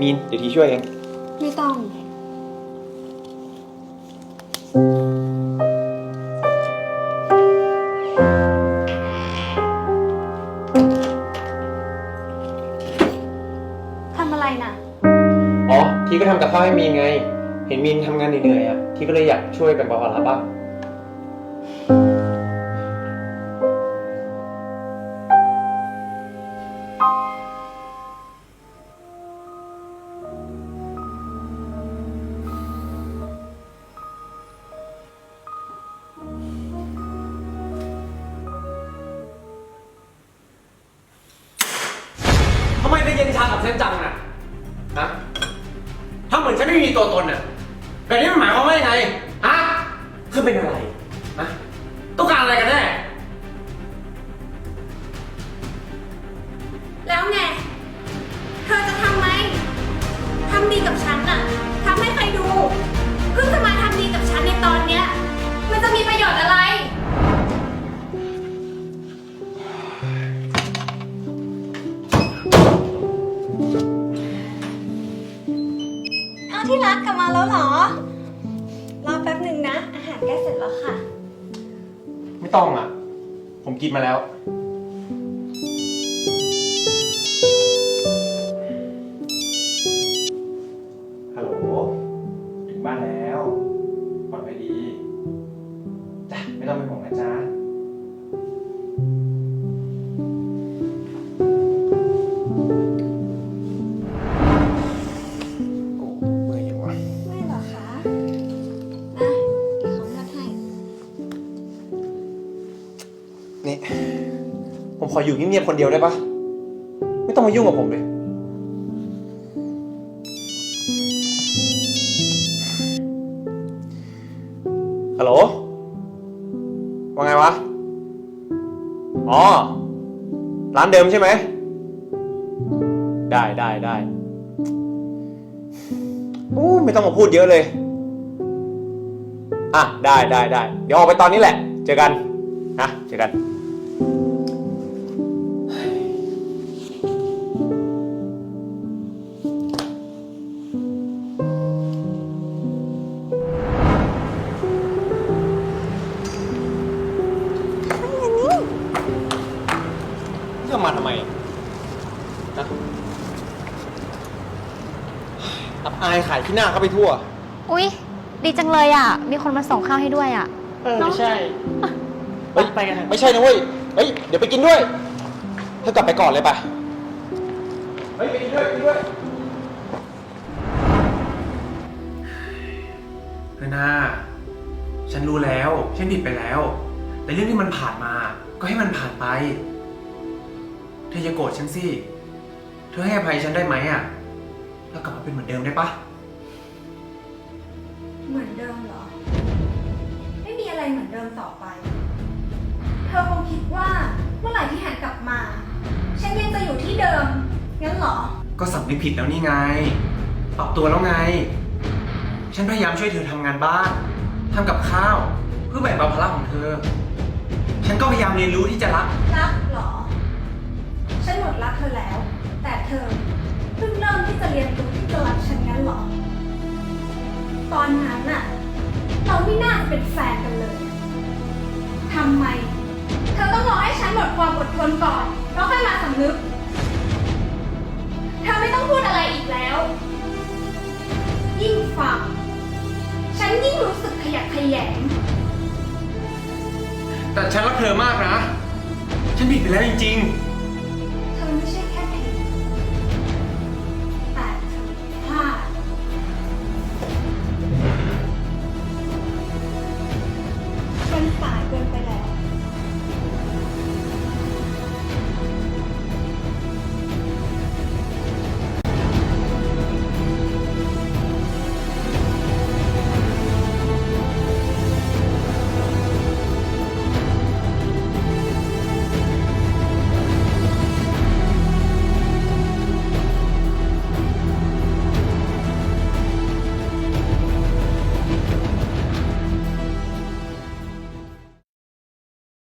มีนเดี๋ยวทีช่วยเอง ไม่ต้อง ทำอะไรน่ะ อ๋อ ทีก็ทำกับข้าวให้มีนไง เห็นมีนทำงานเหนื่อยๆอะ ทีก็เลยอยากช่วยแบ่งเบาภาระบ้างำไมได้เย็นชากับฉันจังน่ะฮะถ้าเหมือนฉันไม่มีตัวตนน่ะแบบนี้มันหมายความว่ายังไงฮะเธอเป็นอะไรฮะต้องการอะไรกันแน่แล้วไง เธอจะทำไหม ทำดีกับฉันน่ะ แป๊บหนึ่งนะ อาหารใกล้เสร็จแล้วค่ะ ไม่ต้องอะ ผมกินมาแล้ว ฮัลโหล ถึงบ้านแล้ว ปลอดภัยดี จ้ะ ไม่ต้องเป็นห่วงนะจ๊ะ ออยู่เงียบๆคนเดียวได้ปะไม่ต้องมายุ่งกับผมเลยฮัลโหล ว่าไงวะ อ๋อ ร้านเดิมใช่ไหม ได้ได้ได้โอ้ไม่ต้องมาพูดเยอะเลย อะ ได้ได้ได้ เดี๋ยวออกไปตอนนี้แหละ เจอกัน นะ เจอกัน นะอับอายขายที่หน้าเข้าไปทั่ว อุ๊ย ดีจังเลยอะ มีคนมาส่งข้าวให้ด้วยอะ เออเนอะไม่ใช่เฮ้ยไปกันไม่ใช่นะเว้ย เฮ้ย เดี๋ยวไปกินด้วย เธอกลับไปก่อนเลยไป เฮ้ยไปกินด้วยกินด้วยเฮ้ยนาฉันรู้แล้ว ฉันผิดไปแล้ว แต่เรื่องที่มันผ่านมา ก็ให้มันผ่านไป เธออย่าโกรธฉันสิ เธอให้อภัยฉันได้ไหมอะ แล้วกลับมาเป็นเหมือนเดิมได้ปะ เหมือนเดิมเหรอ ไม่มีอะไรเหมือนเดิมต่อไป เธอคงคิดว่าเมื่อไหร่ที่หันกลับมา ฉันยังจะอยู่ที่เดิม งั้นเหรอ ก็สำนึกผิดแล้วนี่ไง ปรับตัวแล้วไง ฉันพยายามช่วยเธอทำงานบ้านทำกับข้าว เพื่อแบ่งเบาภาระของเธอ ฉันก็พยายามเรียนรู้ที่จะรัก รักเหรอ ฉันหมดรักเธอแล้วแต่ เธอเพิ่งเริ่มที่จะเรียนรู้ที่จะรักฉันงั้นเหรอ ตอนนั้นน่ะ เราไม่น่าจะเป็นแฟนกันเลยทำไม เธอต้องรอให้ฉันหมดความอดทนก่อนแล้วค่อยมาสำนึก เธอไม่ต้องพูดอะไรอีกแล้ว ยิ่งฟัง ฉันยิ่งรู้สึกขยักขยงแต่ฉันรักเธอมากนะ ฉันผิดไปแล้วจริง ๆ